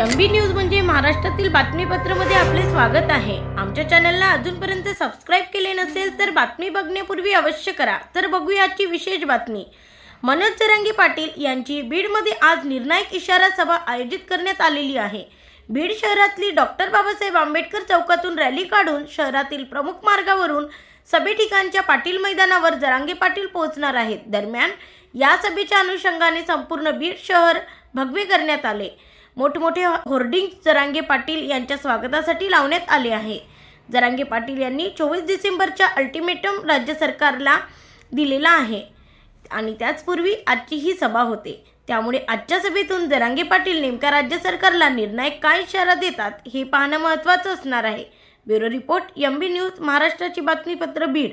M B news म्हणजे महाराष्ट्रातील बातमीपत्रामध्ये आपले स्वागत आहे. आमच्या चॅनलला अजूनपर्यंत सबस्क्राईब केले नसेल तर बातमी बघण्यापूर्वी अवश्य करा. तर बघूया आजची विशेष बातमी. मनोज चरंगी पाटील यांची बीडमध्ये आज निर्णायक इशारा सभा आयोजित करण्यात आलेली आहे. बीड शहरातली डॉक्टर बाबासाहेब आंबेडकर चौकातून रॅली काढून शहरातील प्रमुख मार्गावरून सभे ठिकाणच्या पाटील मैदानावर जरांगे पाटील पोहोचणार आहेत. दरम्यान या सभेच्या अनुषंगाने संपूर्ण बीड शहर भगवे करण्यात आले. मोठमोठे होर्डिंग जरांगे पाटील यांच्या स्वागतासाठी लावण्यात आले आहे. जरांगे पाटील यांनी चोवीस डिसेंबरच्या अल्टिमेटम राज्य सरकारला दिलेला आहे. आणि त्याचपूर्वी आजची ही सभा होते. त्यामुळे आजच्या सभेतून जरांगे पाटील नेमका राज्य सरकारला निर्णायक काय इशारा देतात हे पाहणं महत्त्वाचं असणार आहे. Bureau report M B news महाराष्ट्राची बातमीपत्र बीड.